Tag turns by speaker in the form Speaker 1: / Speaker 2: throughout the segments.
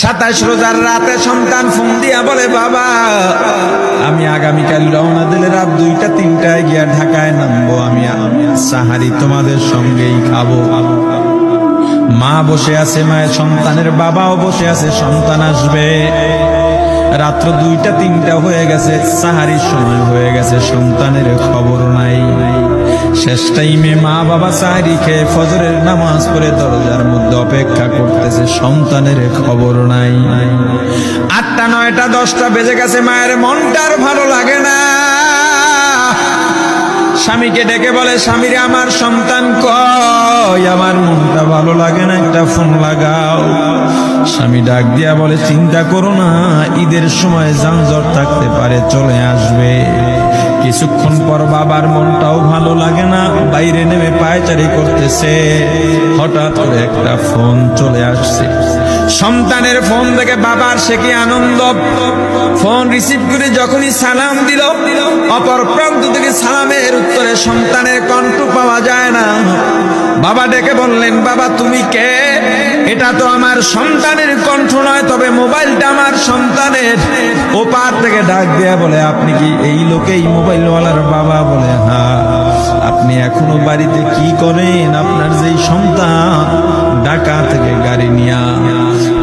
Speaker 1: সাতাশ রোজার রাতে সন্তান ফোন দিয়া বলে, বাবা, আমি আগামীকাল রওনা দিলে রাত দুইটা, তিনটায় গিয়া ঢাকায় নামবো আমি সাহারি তোমাদের সঙ্গেই খাব। মা বসে আছে মায়ের সন্তানের বাবাও বসে আছে, সন্তান আসবে। রাত্র দুইটা, তিনটা হয়ে গেছে, সাহারির সময় হয়ে গেছে, সন্তানের খবর নাই। শেষ টাইমে মা বাবা সাহারি খেয়ে ফজরের নামাজ পড়ে দরজার মধ্যে অপেক্ষা করতেছে, সন্তানের খবর নাই। আটটা, নয়টা, দশটা বেজে গেছে, মায়ের মনটার ভালো লাগে না। স্বামীকে ডেকে বলে, স্বামীরে, আমার সন্তান কয় আমার মনটা ভালো লাগে না, একটা ফোন লাগাও। স্বামী ডাক দিয়া বলে, চিন্তা করো না, ঈদের সময় যানজট থাকতে পারে, চলে আসবে। কিছুক্ষণ পর বাবার মনটাও ভালো লাগে না, বাইরে নেমে পায়চারি করতেছে। হঠাৎ করে একটা ফোন চলে আসছে। সন্তানের ফোন দেখে বাবার সে কি আনন্দ? ফোন রিসিভ করে যখনই সালাম দিল, অপর প্রান্ত থেকে সালামের উত্তরে সন্তানের কণ্ঠ পাওয়া যায় না। বাবা ডেকে বললেন, বাবা, তুমি কে? এটা তো আমার সন্তানের কণ্ঠ নয়, তবে মোবাইলটা আমার সন্তানের। ওপার থেকে ডাক দেয়া বলে, আপনি কি এই লোকেই মোবাইলওয়ালার বাবা? বলে হ্যাঁ আপনি এখনও বাড়িতে কি করেন? আপনার যেই সন্তান ঢাকা থেকে গাড়ি নিয়া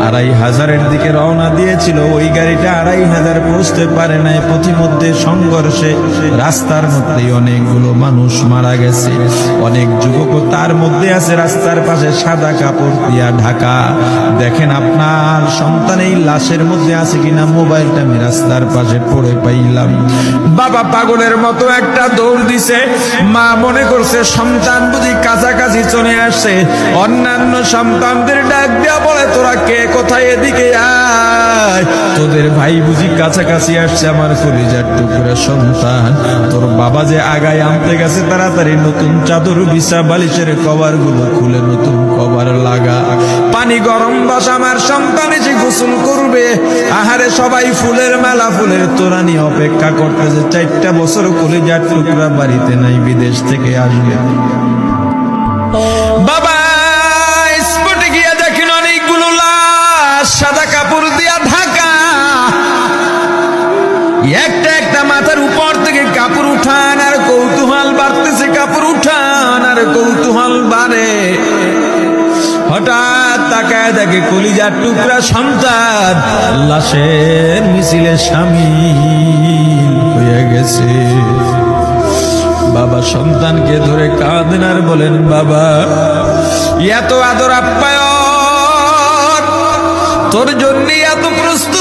Speaker 1: আড়াই হাজারের দিকে রওনা দিয়েছিল। ওই গাড়িটা আড়াই হাজার পৌঁছতে পারে নাই। পথিমধ্যে সংঘর্ষে রাস্তার মধ্যে অনেকগুলো মানুষ মারা গেছে। অনেক যুবক তার মধ্যে আছে। রাস্তার পাশে সাদা কাপড় দিয়া ঢাকা। দেখেন আপনার সন্তান এই লাশের মধ্যে আছে কিনা? মোবাইলটা আমি রাস্তার পাশে পড়ে পাইলাম। বাবা পাগলের মতো একটা দৌড় দিছে। মা মনে করছে, সন্তান বুঝি কাছাকাছি চলে আসছে। অন্যান্য সন্তানদের ডাক দেওয়া বলে, তোরা কে কোথায় এদিকে আয়? তোদের ভাই বুঝি কাছাকাছি আসছে আমার কলিজার টুকরা সন্তান। তোর বাবা যে আগায় আনতে গেছে তাড়াতাড়ি নতুন চাদর বিছা বালিশের কভারগুলো খুলে নতুন কভার লাগা। পানি গরম বাস আমার সন্তান এসে গোসল করবে। আহারে সবাই ফুলের মেলা ফুলের তোরানি অপেক্ষা করতেছে। চারটা বছর কলিজার টুকরা বাড়িতে নাই বিদেশ থেকে আসবে। তাকায় দেখে কলিজার টুকরা সন্তান। লাশের মিছিলে স্বামী হয়ে গেছে। বাবা সন্তানকে ধরে কাঁদেন আর বলেন, বাবা, এত আদর আপ্যায়ন, তোর জন্য এত প্রস্তুতি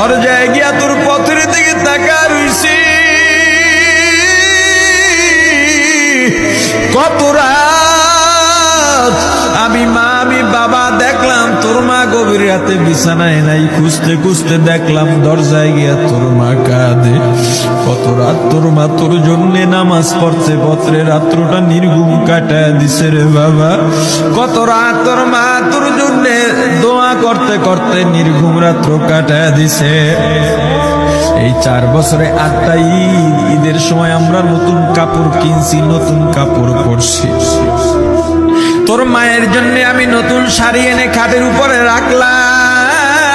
Speaker 1: দরজায় গিয়া তোর পথের দিকে তাকা রইছি কত রাত আমি মা, আমি বাবা দেখলাম তোর মা গভীর রাতে বিছানায় নাই, খুঁজতে খুঁজতে দেখলাম দরজায় গিয়া তোর মা কাঁদে। কত রাত তোর মা তোর জন্য নামাজ পড়তে পত্রে রাত্রটা নির্ঘুম কাটায় দিছে রে বাবা। কত রাত তোর মা তোর জন্য দোয়া করতে করতে নির্ঘুম রাত্র কাটায় দিছে। এই চার বছরে আটটা ঈদ, ঈদের সময় আমরা নতুন কাপড় কিনছি, নতুন কাপড় পরছি। তোর মায়ের জন্য আমি নতুন শাড়ি এনে খাটের উপরে রাখলাম।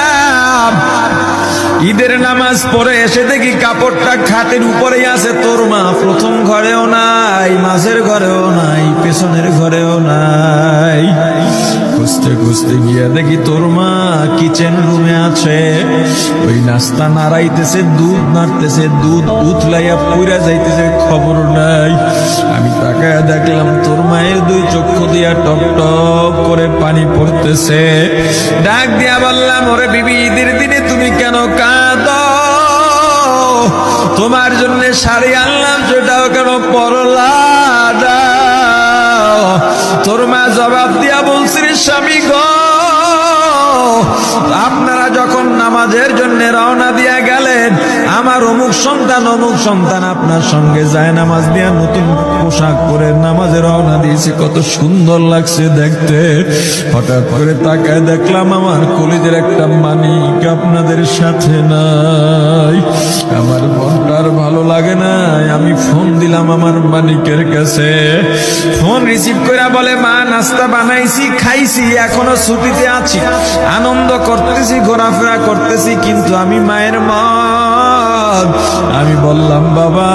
Speaker 1: ঈদের নামাজ পরে এসে দেখি কাপড়টা খাটের উপরেই আছে। তোর মা প্রথম ঘরেও নাই, মাঝের ঘরেও নাই, পেছনের ঘরেও নাই। খুঁজতে গিয়া দেখি তোর মা কিচেন রুমে আছে। ওই নাস্তা নাড়াইতেছে, দুধ নাড়তেছে, দুধ উথলাইয়া পুইরা যাইতেছে খবর নাই। আমি তাকায় দেখলাম তোর মায়ের দুই চক্ষু দিয়া করে পানি পড়তেছে। ডাক দিয়া বললাম, ওরে বিবি, ঈদের দিনে তুমি কেন কাঁদ? তোমার জন্য শাড়ি আনলাম, সেটাও কেন পরলা তোর মা জবাব দিয়া বলছি, রে স্বামী গো আপনারা যখন নামাজের জন্য রওনা দিয়া আমার অমুক সন্তান অমুক সন্তান আপনার সঙ্গে যায় নামাজ দিয়া নতুন পোশাক পরে নামাজে রওনা দিয়েছে। কত সুন্দর লাগছে দেখতে। হঠাৎ করে তাকায় দেখলাম আমার কলিজের একটা মানিক আপনাদের সাথে নাই। আমার মনটা আর ভালো লাগে না। আমি ফোন দিলাম আমার মানিকের কাছে। ফোন রিসিভ করে বলে, মা, নাস্তা বানাইছি, খাইছি, এখনও ছুটিতে আছি। আনন্দ করতেছি, ঘোরাফেরা করতেছি, কিন্তু আমি মায়ের মা। আমি বললাম, বাবা,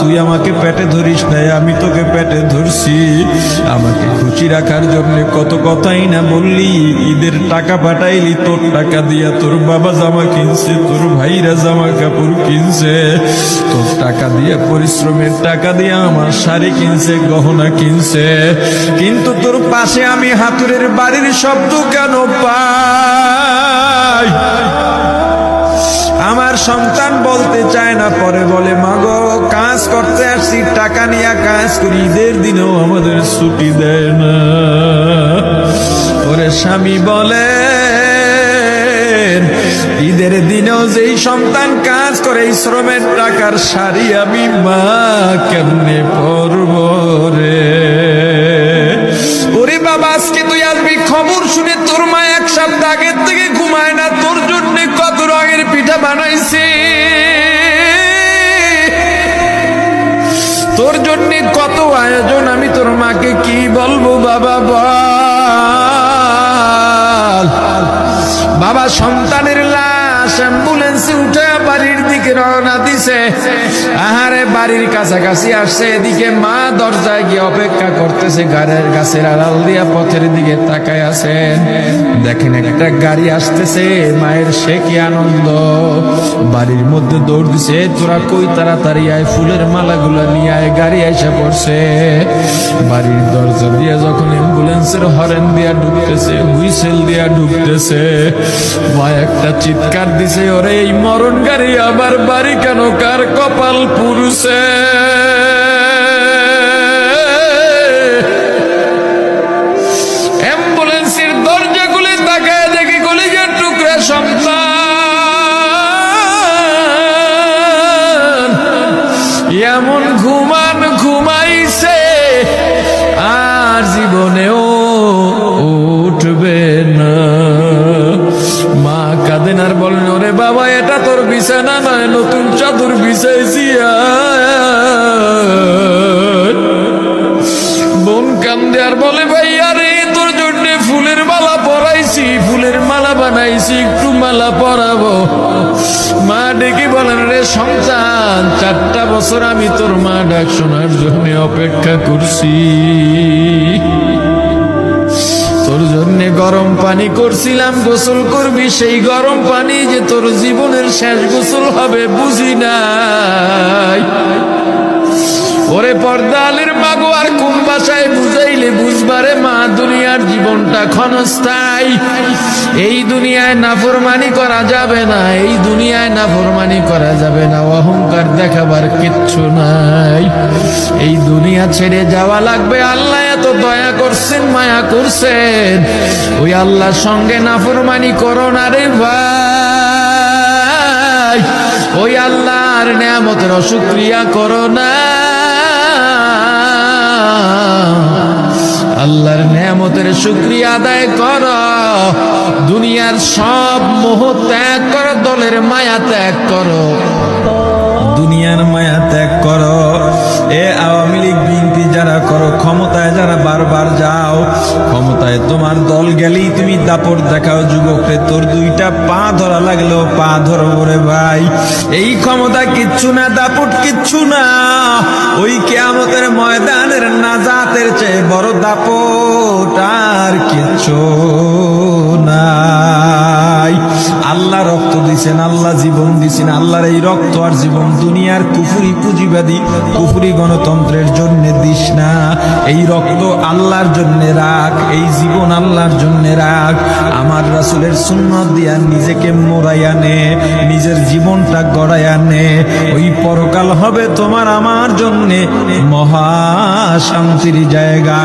Speaker 1: তুই আমাকে পেটে ধরিস নাই আমি তোকে পেটে ধরছি। আমাকে খুশি রাখার জন্য কত কথাই না বললি, ঈদের টাকা পাঠাইলি, তোর টাকা দিয়া তোর বাবা জামা কিনছে, তোর ভাইরা জামা কাপড় কিনছে। তোর টাকা দিয়ে, পরিশ্রমের টাকা দিয়ে আমার শাড়ি কিনছে, গহনা কিনছে। কিন্তু তোর পাশে আমি হাতুরের বাড়ির শব্দ কেন পাই? আমার সন্তান বলতে চায় না, পরে বলে, মাগো, কাজ করতে আসছি, টাকা নিয়ে কাজ করি, ঈদের দিনেও আমাদের ছুটি দেয় না। ওরে স্বামী বলে, ঈদের দিনেও যেই সন্তান কাজ করে, এই শ্রমের টাকার শাড়ি আমি মা কেমনে পরব রে? ওরে বাবা, আজকে তুই আসবি খবর শুনে বলব বাবা বল। বাবা সন্তানের লাশ অ্যাম্বুলেন্সে উঠে দিকে রওনা দিছে। আহারে, বাড়ির কাছাকাছি আসছে। এদিকে মা দরজায় গিয়ে অপেক্ষা করতেছে গাড়ির গাছের আড়াল দিয়া পথের দিকে তাকায় আছেন দেখেন একটা গাড়ি আসতেছে, মায়ের সে কি আনন্দ। বাড়ির মধ্যে দৌড় দিছে, তোরা কই তাড়াতাড়ি আয়, ফুলের মালাগুলো নিয়ে আয়। গাড়ি এসে পড়ছে। বাড়ির দরজা দিয়ে যখন অ্যাম্বুলেন্সের হরেন দিয়া ঢুকতেছে, হুইসেল দিয়া ঢুকতেছে, মা একটা চিৎকার দিছে, ওরে, এই মরণ গাড়ি আবার বাড়ি কেন কার কপাল পুরুষে বিছানা নয় নতুন চাদর বিছাইছি। বোন কান্দে আর বলে ভাই আরে তোর জন্য ফুলের মালা পরাইছি, ফুলের মালা বানাইছি, একটু মালা পরাবো মা ডেকে বলেন, রে সন্তান, চারটা বছর আমি তোর মা ডাক শোনার জন্য অপেক্ষা করছি গরম পানি করছিলাম, গোসল করবি সেই গরম পানি যে তোর জীবনের শেষ গোসল হবে, বুঝি নাই? ওরে পর্দালের মাগো আর কোন ভাষায় বুঝাইলে বুঝবারে মা, দুনিয়ার জীবনটা ক্ষণস্থায়ী। এই দুনিয়ায় নাফরমানি করা যাবে না, এই দুনিয়ায় নাফরমানি করা যাবে না, অহংকার দেখাবার কিচ্ছু নাই। এই দুনিয়া ছেড়ে যাওয়া লাগবে, আল্লাহ এত দয়া করছেন, মায়া করছেন। ওই আল্লাহর সঙ্গে নাফরমানি করো না রে ভাই। ওই আল্লাহর নেয়ামতের অসুক্রিয়া করো না। আল্লাহর নেয়ামতের শুক্রিয়া আদায় কর। দুনিয়ার সব মোহ ত্যাগ করো, দলের মায়া ত্যাগ করো। দুনিয়ার মায়া ত্যাগ করো। এ আওয়ামী লীগ, বিএনপি যারা করো, ক্ষমতায় যারা বারবার যাও, ক্ষমতায় তোমার দল গেলেই তুমি দাপট দেখাও যুবকরে। তোর দুইটা পা ধরা লাগল, পা ধরো রে ভাই। এই ক্ষমতা কিচ্ছু না, দাপট কিচ্ছু না। ওই কেয়ামতের ময়দানের নাজাতের চেয়ে বড় দাপট আর কিচ্ছু নাই। আল্লাহ রক্ত দিছেন, আল্লাহ জীবন দিছেন, আল্লাহর এই রক্ত আর জীবন দুনিয়ার কুফুরি পুঁজিবাদী, কুফুরি গণতন্ত্রের জন্য দিস না। এই রক্ত আল্লাহর জন্য রাখ, এই জীবন আল্লাহর জন্য রাখ। আমার রাসুলের সুন্নত দিয়া নিজেকে মোড়াইয়া নে, নিজের জীবনটা গড়াইয়া নে। ওই পরকাল হবে তোমার আমার জন্যে মহা শান্তির জায়গা।